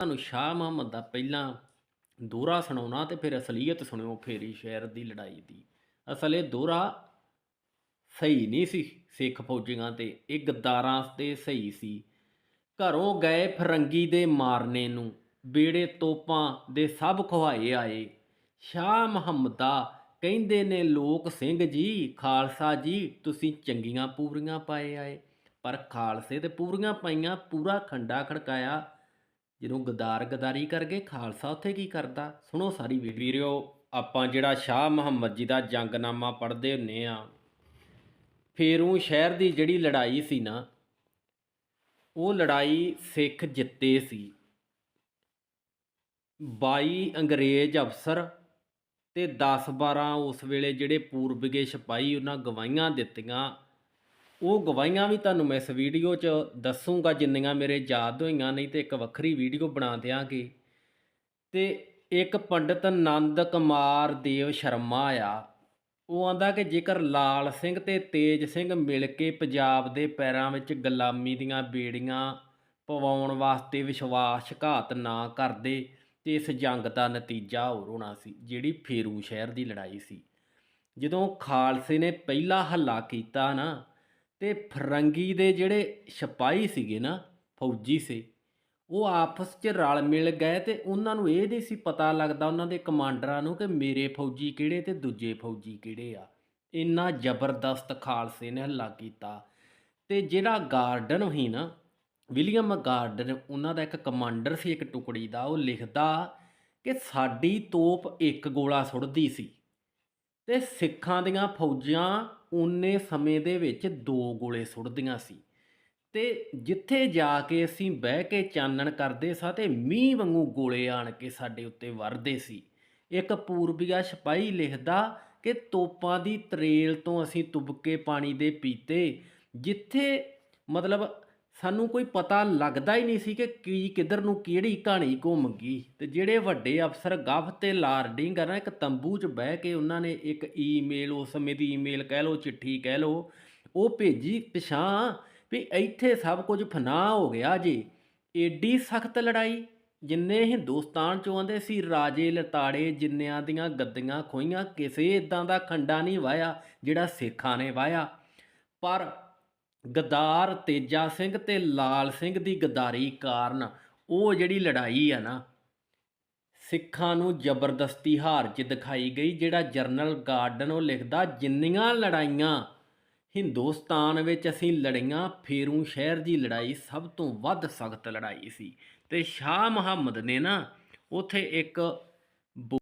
ਤੁਹਾਨੂੰ ਸ਼ਾਹ ਮੁਹੰਮਦ ਦਾ ਪਹਿਲਾਂ ਦੋਹਰਾ ਸੁਣਾਉਣਾ ਤੇ ਫਿਰ ਅਸਲੀਅਤ ਸੁਣਿਓ ਫੇਰੀ ਸ਼ਹਿਰ ਦੀ ਲੜਾਈ ਦੀ। ਅਸਲ ਇਹ ਦੋਹਰਾ ਸਹੀ ਨਹੀਂ ਸੀ ਸਿੱਖ ਫੌਜੀਆਂ ਤੇ, ਇਹ ਗੱਦਾਰਾਂ ਤੇ ਸਹੀ ਸੀ। ਘਰੋਂ ਗਏ ਫਰੰਗੀ ਦੇ ਮਾਰਨੇ ਨੂੰ, ਬੇੜੇ ਤੋਪਾਂ ਦੇ ਸਭ ਖਵਾਏ ਆਏ। ਸ਼ਾਹ ਮੁਹੰਮਦਾ ਕਹਿੰਦੇ ਨੇ, ਲੋਕ ਸਿੰਘ ਜੀ, ਖਾਲਸਾ ਜੀ, ਤੁਸੀਂ ਚੰਗੀਆਂ ਪੂਰੀਆਂ ਪਾਏ ਆਏ। ਪਰ ਖਾਲਸੇ ਤੇ ਪੂਰੀਆਂ ਪਾਈਆਂ, ਪੂਰਾ ਖੰਡਾ ਖੜਕਾਇਆ। ਜਦੋਂ ਗਦਾਰ ਗਦਾਰੀ ਕਰ ਗਏ ਖਾਲਸਾ ਉੱਥੇ ਕੀ ਕਰਦਾ? ਸੁਣੋ ਸਾਰੀ ਵੀਡੀਓ ਆਪਾਂ ਜਿਹੜਾ ਸ਼ਾਹ ਮੁਹੰਮਦ ਜੀ ਦਾ ਜੰਗਨਾਮਾ ਪੜ੍ਹਦੇ ਹੁੰਨੇ ਆ, ਫੇਰੂ ਸ਼ਹਿਰ ਦੀ ਜਿਹੜੀ ਲੜਾਈ ਸੀ ਨਾ, ਉਹ ਲੜਾਈ ਸਿੱਖ ਜਿੱਤੇ ਸੀ। 22 ਅੰਗਰੇਜ਼ ਅਫਸਰ ਤੇ 10 12 ਉਸ ਵੇਲੇ ਜਿਹੜੇ ਪੂਰਬਗੇ ਸਿਪਾਹੀ ਉਹਨਾਂ ਗਵਾਈਆਂ ਦਿੱਤੀਆਂ ਉਹ ਗਵਾਹੀਆਂ ਵੀ ਤੁਹਾਨੂੰ ਮੈਂ ਇਸ ਵੀਡੀਓ 'ਚ ਦੱਸੂਗਾ, ਜਿੰਨੀਆਂ ਮੇਰੇ ਯਾਦ ਹੋਈਆਂ, ਨਹੀਂ ਤੇ ਇੱਕ ਵੱਖਰੀ ਵੀਡੀਓ ਬਣਾ ਦਿਆਂਗੇ। ਤੇ ਇੱਕ ਪੰਡਤ ਆਨੰਦ ਕੁਮਾਰ ਦੇਵ ਸ਼ਰਮਾ ਆ। ਉਹ ਆਂਦਾ ਕਿ ਜੇਕਰ ਲਾਲ ਸਿੰਘ ਤੇ ਤੇਜ ਸਿੰਘ ਮਿਲ ਕੇ ਪੰਜਾਬ ਦੇ ਪੈਰਾਂ ਵਿੱਚ ਗੁਲਾਮੀ ਦੀਆਂ ਬੇੜੀਆਂ ਪਵਾਉਣ ਵਾਸਤੇ ਵਿਸ਼ਵਾਸਘਾਤ ਨਾ ਕਰਦੇ, ਤੇ ਇਸ ਜੰਗ ਦਾ ਨਤੀਜਾ ਹੋਰ ਹੋਣਾ ਸੀ, ਜਿਹੜੀ ਫੇਰੂ ਸ਼ਹਿਰ ਦੀ ਲੜਾਈ ਸੀ। ਜਦੋਂ ਖਾਲਸੇ ਨੇ ਪਹਿਲਾ ਹੱਲਾ ਕੀਤਾ ਨਾ ਤੇ ਫਰੰਗੀ ਦੇ ਜਿਹੜੇ ਸਿਪਾਹੀ ਸੀਗੇ ਨਾ, ਫੌਜੀ ਸੀ, ਉਹ ਆਪਸ 'ਚ ਰਲ ਮਿਲ ਗਏ ਤੇ ਉਹਨਾਂ ਨੂੰ ਇਹ ਨਹੀਂ ਸੀ ਪਤਾ ਲੱਗਦਾ ਉਹਨਾਂ ਦੇ ਕਮਾਂਡਰਾਂ ਨੂੰ ਕਿ ਮੇਰੇ ਫੌਜੀ ਕਿਹੜੇ ਤੇ ਦੂਜੇ ਫੌਜੀ ਕਿਹੜੇ ਆ। ਇੰਨਾ ਜ਼ਬਰਦਸਤ ਖਾਲਸੇ ਨੇ ਹੱਲਾ ਕੀਤਾ। ਤੇ ਜਿਹੜਾ ਗਾਰਡਨ ਸੀ ਨਾ, ਵਿਲੀਅਮ ਗਾਰਡਨ, ਉਹਨਾਂ ਦਾ ਇੱਕ ਕਮਾਂਡਰ ਸੀ ਇੱਕ ਟੁਕੜੀ ਦਾ, ਉਹ ਲਿਖਦਾ ਕਿ ਸਾਡੀ ਤੋਪ ਇੱਕ ਗੋਲਾ ਸੁੱਟਦੀ ਸੀ। ਤੇ ਸਿੱਖਾਂ ਦੀਆਂ ਫੌਜਾਂ ਉਨੇ ਸਮੇਂ ਦੇ ਵਿੱਚ ਦੋ ਗੋਲੇ ਸੁੱਟਦੀਆਂ ਸੀ। ਤੇ ਜਿੱਥੇ ਜਾ ਕੇ ਅਸੀਂ ਬਹਿ ਕੇ ਚਾਨਣ ਕਰਦੇ ਸਾਂ ਤੇ ਮੀਂਹ ਵਾਂਗੂ ਗੋਲੇ ਆਣ ਕੇ ਸਾਡੇ ਉੱਤੇ ਵਰਦੇ ਸੀ। ਇੱਕ ਪੂਰਬੀਆ ਸਿਪਾਹੀ ਲਿਖਦਾ ਕਿ ਤੋਪਾਂ ਦੀ ਤਰੇਲ ਤੋਂ ਅਸੀਂ ਤੁਬਕੇ ਪਾਣੀ ਦੇ ਪੀਤੇ, ਜਿੱਥੇ ਮਤਲਬ ਸਾਨੂੰ ਕੋਈ ਪਤਾ ਲੱਗਦਾ ਹੀ ਨਹੀਂ ਸੀ ਕਿ ਕੀ, ਕਿੱਧਰ ਨੂੰ ਕਿਹੜੀ ਕਹਾਣੀ ਘੁੰਮ ਗਈ। ਤੇ ਜਿਹੜੇ ਵੱਡੇ ਅਫਸਰ ਗਫ ਤੇ ਲਾਰਡਿੰਗ ਆ ਇੱਕ ਤੰਬੂ 'ਚ ਬਹਿ ਕੇ ਉਹਨਾਂ ਨੇ ਇੱਕ ਈਮੇਲ, ਉਸ ਸਮੇਂ ਦੀ ਈਮੇਲ ਕਹਿ ਲਓ, ਚਿੱਠੀ ਕਹਿ ਲਓ, ਉਹ ਭੇਜੀ ਪਿਛਾਂ ਵੀ ਇੱਥੇ ਸਭ ਕੁਝ ਫਨਾਹ ਹੋ ਗਿਆ ਜੀ। ਏਡੀ ਸਖਤ ਲੜਾਈ, ਜਿੰਨੇ ਹਿੰਦੁਸਤਾਨ ਚੋਂ ਆਂਦੇ ਸੀ, ਰਾਜੇ ਲਤਾੜੇ ਜਿੰਨਿਆਂ ਦੀਆਂ ਗੱਦੀਆਂ ਖੋਈਆਂ ਕਿਸੇ ਇਦਾਂ ਦਾ ਖੰਡਾ ਨਹੀਂ ਵਾਇਆ ਜਿਹੜਾ ਸੇਖਾਂ ਨੇ ਵਾਇਆ ਪਰ ਗਦਾਰ ਤੇਜਾ ਸਿੰਘ ਤੇ ਲਾਲ ਸਿੰਘ ਦੀ ਗਦਾਰੀ ਕਾਰਨ ਉਹ ਜਿਹੜੀ ਲੜਾਈ ਆ ਨਾ, ਸਿੱਖਾਂ ਨੂੰ ਜ਼ਬਰਦਸਤੀ ਹਾਰ 'ਚ ਦਿਖਾਈ ਗਈ, ਜਿਹੜਾ ਜਰਨਲ ਗਾਰਡਨ ਉਹ ਲਿਖਦਾ, ਜਿੰਨੀਆਂ ਲੜਾਈਆਂ ਹਿੰਦੁਸਤਾਨ ਵਿੱਚ ਅਸੀਂ ਲੜੀਆਂ, ਫੇਰੂ ਸ਼ਹਿਰ ਦੀ ਲੜਾਈ ਸਭ ਤੋਂ ਵੱਧ ਸਖਤ ਲੜਾਈ ਸੀ। ਤੇ ਸ਼ਾਹ ਮੁਹੰਮਦ ਨੇ ਨਾ, ਉਥੇ ਇੱਕ